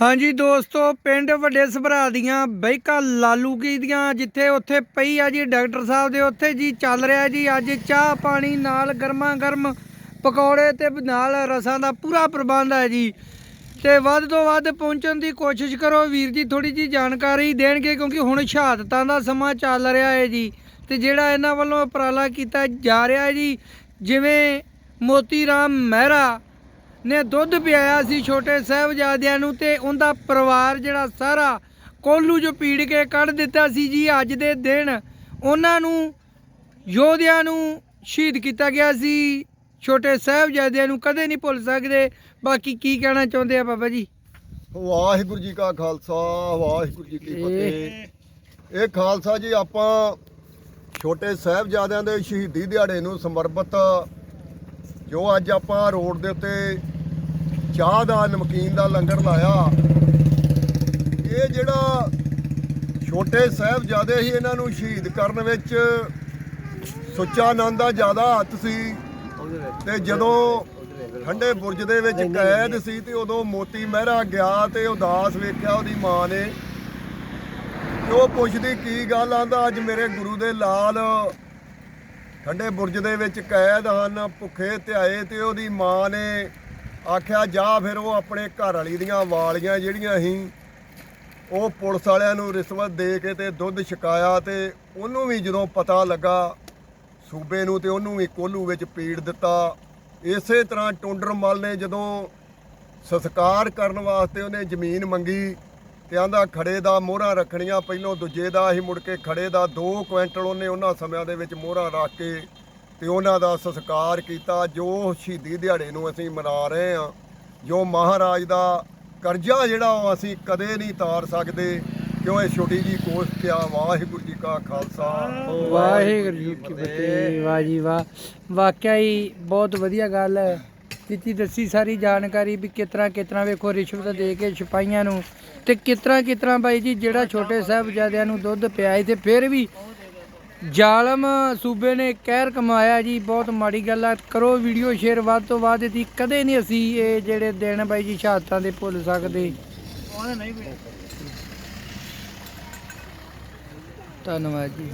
ਹਾਂਜੀ ਦੋਸਤੋ, ਪਿੰਡ ਵੱਡੇ ਸਭਰਾ ਦੀਆਂ ਬੈਕਾ ਲਾਲੂ ਕੀ ਦੀਆਂ, ਜਿੱਥੇ ਉੱਥੇ ਪਈ ਆ ਜੀ ਡਾਕਟਰ ਸਾਹਿਬ ਦੇ ਉੱਥੇ ਜੀ, ਚੱਲ ਰਿਹਾ ਜੀ, ਅੱਜ ਚਾਹ ਪਾਣੀ ਨਾਲ ਗਰਮਾ ਗਰਮ ਪਕੌੜੇ ਤੇ ਨਾਲ ਰਸਾਂ ਦਾ ਪੂਰਾ ਪ੍ਰਬੰਧ ਹੈ ਜੀ। ਤੇ ਵੱਧ ਤੋਂ ਵੱਧ ਪਹੁੰਚਣ ਦੀ ਕੋਸ਼ਿਸ਼ ਕਰੋ, ਵੀਰ ਜੀ ਥੋੜੀ ਜੀ ਜਾਣਕਾਰੀ ਦੇਣਗੇ, ਕਿਉਂਕਿ ਹੁਣ ਸ਼ਹਾਦਤਾਂ ਦਾ ਸਮਾਂ ਚੱਲ ਰਿਹਾ ਹੈ ਜੀ। ਤੇ ਜਿਹੜਾ ਇਹਨਾਂ ਵੱਲੋਂ ਉਪਰਾਲਾ ਕੀਤਾ ਜਾ ਰਿਹਾ ਹੈ ਜੀ, ਜਿਵੇਂ ਮੋਤੀ ਰਾਮ ਮਹਿਰਾ ਨੇ ਦੁੱਧ ਪਿਆਇਆ ਸੀ ਛੋਟੇ ਸਾਹਿਬਜ਼ਾਦਿਆਂ ਨੂੰ ਤੇ ਉਹਦਾ ਪਰਿਵਾਰ ਜਿਹੜਾ ਸਾਰਾ ਕੋਲੂ ਜੋ ਪੀੜ ਕੇ ਕੱਢ ਦਿੱਤਾ ਸੀ ਜੀ। ਅੱਜ ਦੇ ਦਿਨ ਉਹਨਾਂ ਨੂੰ, ਯੋਧਿਆਂ ਨੂੰ ਸ਼ਹੀਦ ਕੀਤਾ ਗਿਆ ਸੀ। ਛੋਟੇ ਸਾਹਿਬਜ਼ਾਦਿਆਂ ਨੂੰ ਕਦੇ ਨਹੀਂ ਭੁੱਲ ਸਕਦੇ। ਬਾਕੀ ਕੀ ਕਹਿਣਾ ਚਾਹੁੰਦੇ ਆ ਬਾਬਾ ਜੀ? ਵਾਹਿਗੁਰੂ ਜੀ ਕਾ ਖਾਲਸਾ, ਵਾਹਿਗੁਰੂ ਜੀ ਕੀ ਫਤਿਹ। ਇਹ ਖਾਲਸਾ ਜੀ, ਆਪਾਂ ਛੋਟੇ ਸਾਹਿਬਜ਼ਾਦਿਆਂ ਦੇ ਸ਼ਹੀਦੀ ਦਿਹਾੜੇ ਨੂੰ ਸਮਰਪਿਤ ਜੋ ਅੱਜ ਆਪਾਂ ਰੋਡ ਦੇ ਉੱਤੇ ਚਾਹ ਦਾ ਨਮਕੀਨ ਦਾ ਲੰਗਰ ਲਾਇਆ। ਇਹ ਜਿਹੜਾ ਛੋਟੇ ਸਾਹਿਬਜ਼ਾਦੇ ਸੀ ਇਹਨਾਂ ਨੂੰ ਸ਼ਹੀਦ ਕਰਨ ਵਿੱਚ ਸੁੱਚਾ ਆਨੰਦ ਦਾ ਜ਼ਿਆਦਾ ਹੱਥ ਸੀ। ਤੇ ਜਦੋਂ ਠੰਡੇ ਬੁਰਜ ਦੇ ਵਿੱਚ ਕੈਦ ਸੀ ਤੇ ਉਦੋਂ ਮੋਤੀ ਮਹਿਰਾ ਗਿਆ ਤੇ ਉਦਾਸ ਵੇਖਿਆ ਉਹਦੀ ਮਾਂ ਨੇ। ਉਹ ਪੁੱਛਦੀ ਕੀ ਗੱਲ ਆਂਦਾ? ਅੱਜ ਮੇਰੇ ਗੁਰੂ ਦੇ ਲਾਲ ਠੰਡੇ ਬੁਰਜ ਦੇ ਵਿੱਚ ਕੈਦ ਹਨ ਭੁੱਖੇ ਧਿਆਏ ਤੇ ਉਹਦੀ ਮਾਂ ਨੇ ਆਖਿਆ, ਜਾ ਫਿਰ ਉਹ ਆਪਣੇ ਘਰ ਵਾਲੀ ਦੀਆਂ ਵਾਲੀਆਂ ਜਿਹੜੀਆਂ ਸੀ, ਉਹ ਪੁਲਿਸ ਵਾਲਿਆਂ ਨੂੰ ਰਿਸ਼ਵਤ ਦੇ ਕੇ ਤੇ ਦੁੱਧ ਛਕਾਇਆ ਤੇ ਉਹਨੂੰ ਵੀ ਜਦੋਂ ਪਤਾ ਲੱਗਾ, ਸੂਬੇ ਨੂੰ ਤੇ ਉਹਨੂੰ ਵੀ ਕੋਲੂ ਵਿੱਚ ਪੀੜ ਦਿੱਤਾ। ਇਸੇ ਤਰ੍ਹਾਂ ਟੁੰਡਰਮਲ ਨੇ ਜਦੋਂ ਸਸਕਾਰ ਕਰਨ ਵਾਸਤੇ ਉਹਨੇ ਜ਼ਮੀਨ ਮੰਗੀ ਤੇ ਆਂਦਾ ਖੜੇ ਦਾ ਮੋਹਰਾਂ ਰੱਖਣੀਆਂ, ਪਹਿਲੋਂ ਦੂਜੇ ਦਾ ਹੀ ਮੁੜ ਕੇ ਖੜੇ ਦਾ 2 ਕੁਇੰਟਲ ਉਹਨੇ ਉਹਨਾਂ ਸਮਿਆਂ ਦੇ ਵਿੱਚ ਮੋਹਰਾਂ ਰੱਖ ਕੇ ਤੇ ਉਹਨਾਂ ਦਾ ਸੰਸਕਾਰ ਕੀਤਾ, ਜੋ ਸ਼ਹੀਦੀ ਦਿਹਾੜੇ ਨੂੰ ਅਸੀਂ ਮਨਾ ਰਹੇ ਹਾਂ, ਜੋ ਮਹਾਰਾਜ ਦਾ ਕਰਜ਼ਾ ਜਿਹੜਾ ਉਹ ਅਸੀਂ ਕਦੇ ਨਹੀਂ ਤਾਰ ਸਕਦੇ, ਕਿਉਂ ਇਹ ਛੋਟੀ ਜੀ ਕੋਸ਼ਟ ਆ, ਵਾਹਿਗੁਰੂ ਜੀ ਕਾ ਖਾਲਸਾ। ਵਾਹਿਗੁਰੂ ਜੀ ਕੀ ਫਤਿਹ। ਵਾਹ ਜੀ ਵਾਹ। ਵਾਕਿਆ ਹੀ ਬਹੁਤ ਵਧੀਆ ਗੱਲ ਹੈ। ਦਿੱਤੀ ਦੱਸੀ ਸਾਰੀ ਜਾਣਕਾਰੀ ਵੀ ਕਿਤਰਾ ਕਿਤਰਾ ਵੇਖੋ ਰਿਸ਼ਵਤ ਦੇ ਕੇ ਸਿਪਾਹੀਆਂ ਨੂੰ। ਤੇ ਕਿਤਰਾ ਕਿਤਰਾ ਬਾਈ ਜੀ, ਜਿਹੜਾ ਛੋਟੇ ਸਾਹਿਬਜ਼ਾਦਿਆਂ ਨੂੰ ਦੁੱਧ ਪਿਆਈ ਤੇ ਫਿਰ ਵੀ ਜ਼ਾਲਮ ਸੂਬੇ ਨੇ ਕਹਿਰ ਕਮਾਇਆ ਜੀ, ਬਹੁਤ ਮਾੜੀ ਗੱਲ ਆ। ਕਰੋ ਵੀਡੀਓ ਸ਼ੇਅਰ, ਵੱਧ ਤੋਂ ਵੱਧ ਦੀ ਕਦੇ ਨਹੀਂ ਅਸੀਂ ਇਹ ਜਿਹੜੇ ਦਿਨ ਬਾਈ ਜੀ ਸ਼ਹਾਦਤਾਂ ਦੇ ਭੁੱਲ ਸਕਦੇ। ਧੰਨਵਾਦ ਜੀ।